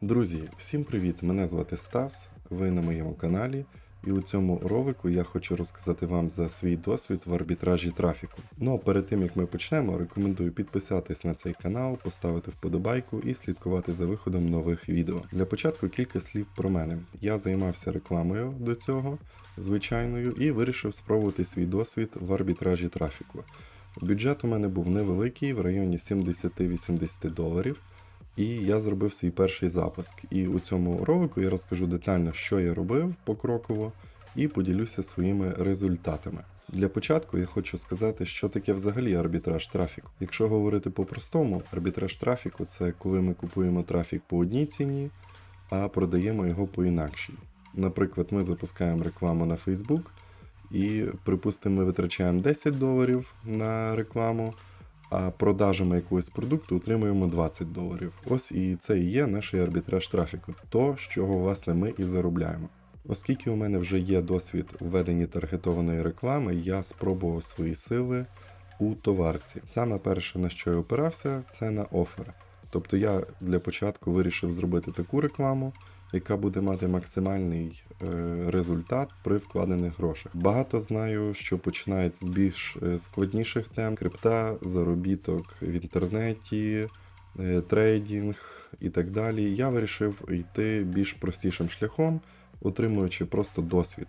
Друзі, всім привіт! Мене звати Стас, ви на моєму каналі, і у цьому ролику я хочу розказати вам за свій досвід в арбітражі трафіку. Ну а перед тим як ми почнемо, рекомендую підписатись на цей канал, поставити вподобайку і слідкувати за виходом нових відео. Для початку кілька слів про мене. Я займався рекламою до цього, звичайною, і вирішив спробувати свій досвід в арбітражі трафіку. Бюджет у мене був невеликий, в районі 70-80 доларів. І я зробив свій перший запуск. І у цьому ролику я розкажу детально, що я робив покроково, і поділюся своїми результатами. Для початку я хочу сказати, що таке взагалі арбітраж трафіку. Якщо говорити по-простому, арбітраж трафіку це коли ми купуємо трафік по одній ціні, а продаємо його по інакшій. Наприклад, ми запускаємо рекламу на Facebook, і, припустимо, ми витрачаємо 10 доларів на рекламу а продажами якогось продукту отримуємо 20 доларів. Ось і це і є наш арбітраж трафіку, то, з чого власне ми і заробляємо. Оскільки у мене вже є досвід введення таргетованої реклами, я спробував свої сили у товарці. Саме перше, на що я опирався, це на офер. Тобто я для початку вирішив зробити таку рекламу, яка буде мати максимальний е, результат при вкладених грошах. Багато знаю, що починають з більш е, складніших тем: крипта, заробіток в інтернеті, е, трейдинг і так далі. Я вирішив йти більш простішим шляхом, отримуючи просто досвід.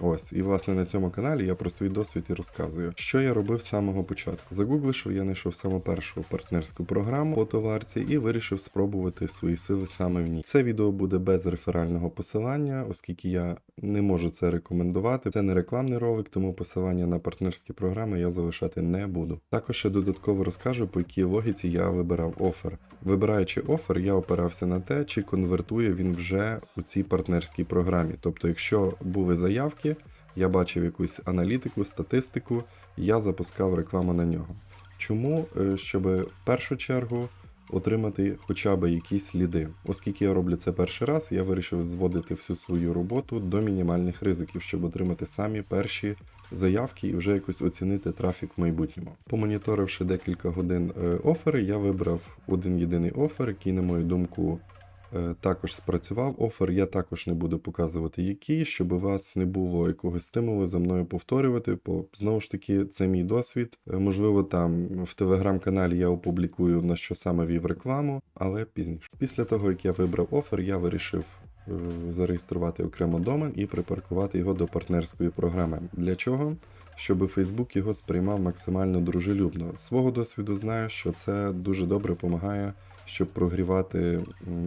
Ось, і власне на цьому каналі я про свій досвід і розказую. Що я робив з самого початку. Загугливши, я знайшов саму першу партнерську програму по товарці і вирішив спробувати свої сили саме в ній. Це відео буде без реферального посилання, оскільки я не можу це рекомендувати. Це не рекламний ролик, тому посилання на партнерські програми я залишати не буду. Також ще додатково розкажу, по якій логіці я вибирав офер. Вибираючи офер, я опирався на те, чи конвертує він вже у цій партнерській програмі. Тобто, якщо були заявки, я бачив якусь аналітику, статистику, я запускав рекламу на нього. Чому? Е, Щоб в першу чергу отримати хоча б якісь ліди. Оскільки я роблю це перший раз, я вирішив зводити всю свою роботу до мінімальних ризиків, щоб отримати самі перші заявки і вже якось оцінити трафік в майбутньому. Помоніторивши декілька годин е, офери, я вибрав один єдиний офер, який, на мою думку, також спрацював офер. Я також не буду показувати який, щоб у вас не було якогось стимулу за мною повторювати, бо знову ж таки це мій досвід. Е, Можливо, там в телеграм-каналі я опублікую на що саме вів рекламу, але пізніше. Після того, як я вибрав офер, я вирішив е, зареєструвати окремо домен і припаркувати його до партнерської програми. Для чого? Щоб Facebook його сприймав максимально дружелюбно. З свого досвіду знаю, що це дуже добре допомагає, щоб прогрівати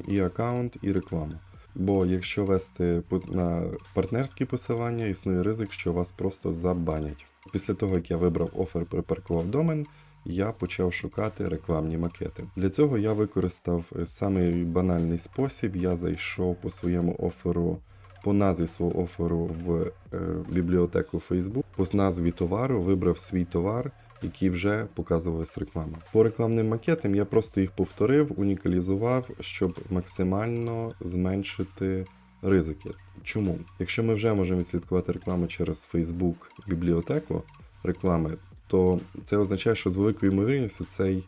і аккаунт, і рекламу. Бо якщо вести на партнерські посилання, існує ризик, що вас просто забанять. Після того, як я вибрав офер, припаркував домен, я почав шукати рекламні макети. Для цього я використав е, самий банальний спосіб. Я зайшов по своєму оферу, по назві свого оферу в е, бібліотеку Facebook, по назві товару вибрав свій товар. Які вже показувалась реклама. По рекламним макетам я просто їх повторив, унікалізував, щоб максимально зменшити ризики. Чому? Якщо ми вже можемо відслідкувати рекламу через Facebook бібліотеку реклами, то це означає, що з великою ймовірністю цей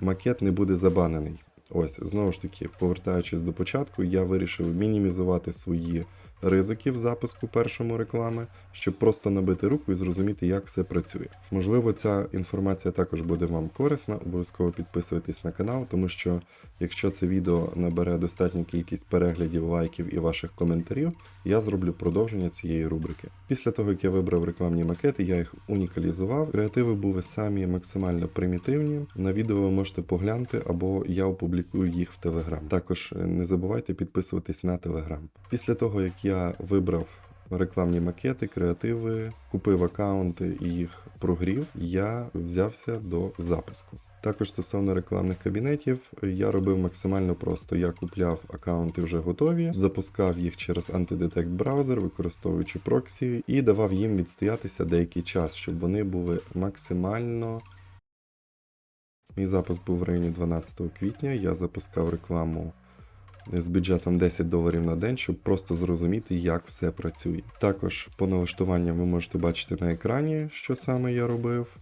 макет не буде забанений. Ось, знову ж таки, повертаючись до початку, я вирішив мінімізувати свої ризики в запуску першому реклами, щоб просто набити руку і зрозуміти, як все працює. Можливо, ця інформація також буде вам корисна. Обов'язково підписуйтесь на канал, тому що якщо це відео набере достатню кількість переглядів, лайків і ваших коментарів, я зроблю продовження цієї рубрики. Після того, як я вибрав рекламні макети, я їх унікалізував. Креативи були самі максимально примітивні. На відео ви можете поглянути, або я опублікую їх в Телеграм. Також не забувайте підписуватись на Телеграм. Після того, як я вибрав рекламні макети, креативи, купив аккаунти і їх прогрів, я взявся до запуску. Також стосовно рекламних кабінетів, я робив максимально просто. Я купляв аккаунти вже готові, запускав їх через антидетект браузер, використовуючи проксі, і давав їм відстоятися деякий час, щоб вони були максимально. Мій запуск був в районі 12 квітня. Я запускав рекламу з бюджетом 10 доларів на день, щоб просто зрозуміти, як все працює. Також по налаштуванням ви можете бачити на екрані, що саме я робив.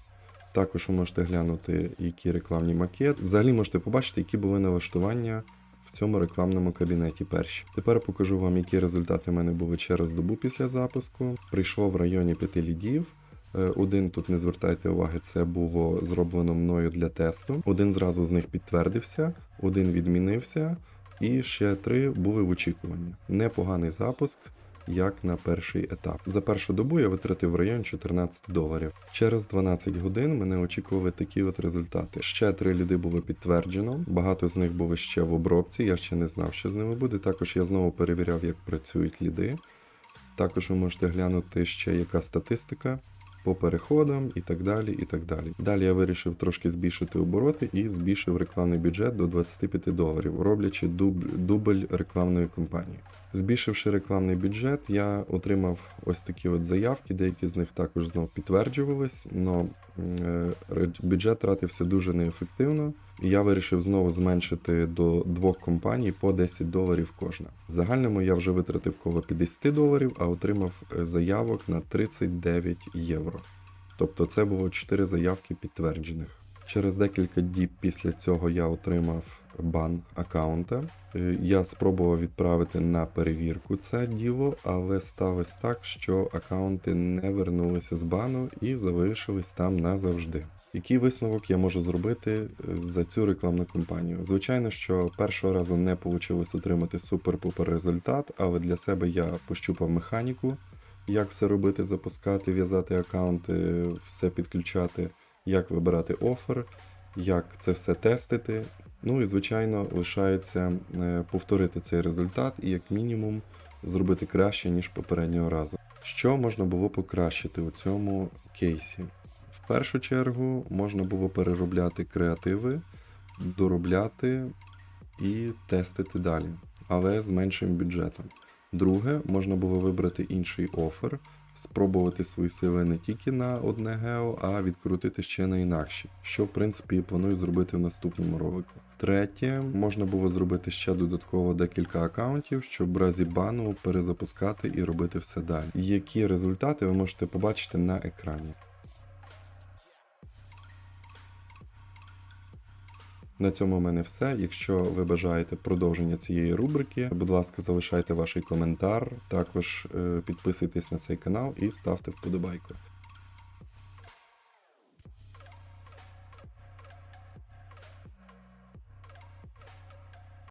Також ви можете глянути, які рекламні макети. Взагалі можете побачити, які були налаштування в цьому рекламному кабінеті перші. Тепер покажу вам, які результати в мене були через добу після запуску. Прийшло в районі 5 лідів. Е, Один тут не звертайте уваги, це було зроблено мною для тесту. Один зразу з них підтвердився, один відмінився, і ще три були в очікуванні. Непоганий запуск. Як на перший етап. За першу добу я витратив в район 14 доларів. Через 12 годин мене очікували такі от результати. Ще три ліди було підтверджено. Багато з них були ще в обробці. Я ще не знав, що з ними буде. Також я знову перевіряв, як працюють ліди. Також ви можете глянути ще яка статистика по переходам і так далі. і так Далі Далі я вирішив трошки збільшити обороти і збільшив рекламний бюджет до 25 доларів, роблячи дубль, рекламної кампанії. Збільшивши рекламний бюджет, я отримав ось такі от заявки, деякі з них також знов підтверджувались, але бюджет тратився дуже неефективно. Я вирішив знову зменшити до двох компаній по 10 доларів кожна. В загальному я вже витратив коло 50 доларів, а отримав е, заявок на 39 євро. Тобто це було 4 заявки підтверджених. Через декілька діб після цього я отримав бан аккаунта. Е, Я спробував відправити на перевірку це діло, але сталося так, що аккаунти не вернулися з бану і залишились там назавжди. Який висновок я можу зробити е, за цю рекламну кампанію? Звичайно, що першого разу не вийшло отримати супер-пупер результат, але для себе я пощупав механіку, як все робити, запускати, в'язати аккаунти, все підключати, як вибирати офер, як це все тестити. Ну і звичайно лишається е, повторити цей результат і як мінімум зробити краще, ніж попереднього разу. Що можна було покращити у цьому кейсі? В першу чергу можна було переробляти креативи, доробляти і тестити далі, але з меншим бюджетом. Друге, можна було вибрати інший офер, спробувати свої сили не тільки на одне гео, а відкрутити ще на інакші, що в принципі планую зробити в наступному ролику. Третє, можна було зробити ще додатково декілька аккаунтів, щоб в разі бану перезапускати і робити все далі. Які результати ви можете побачити на екрані. На цьому в мене все. Якщо ви бажаєте продовження цієї рубрики, будь ласка, залишайте ваш коментар. Також е, підписуйтесь на цей канал і ставте вподобайку.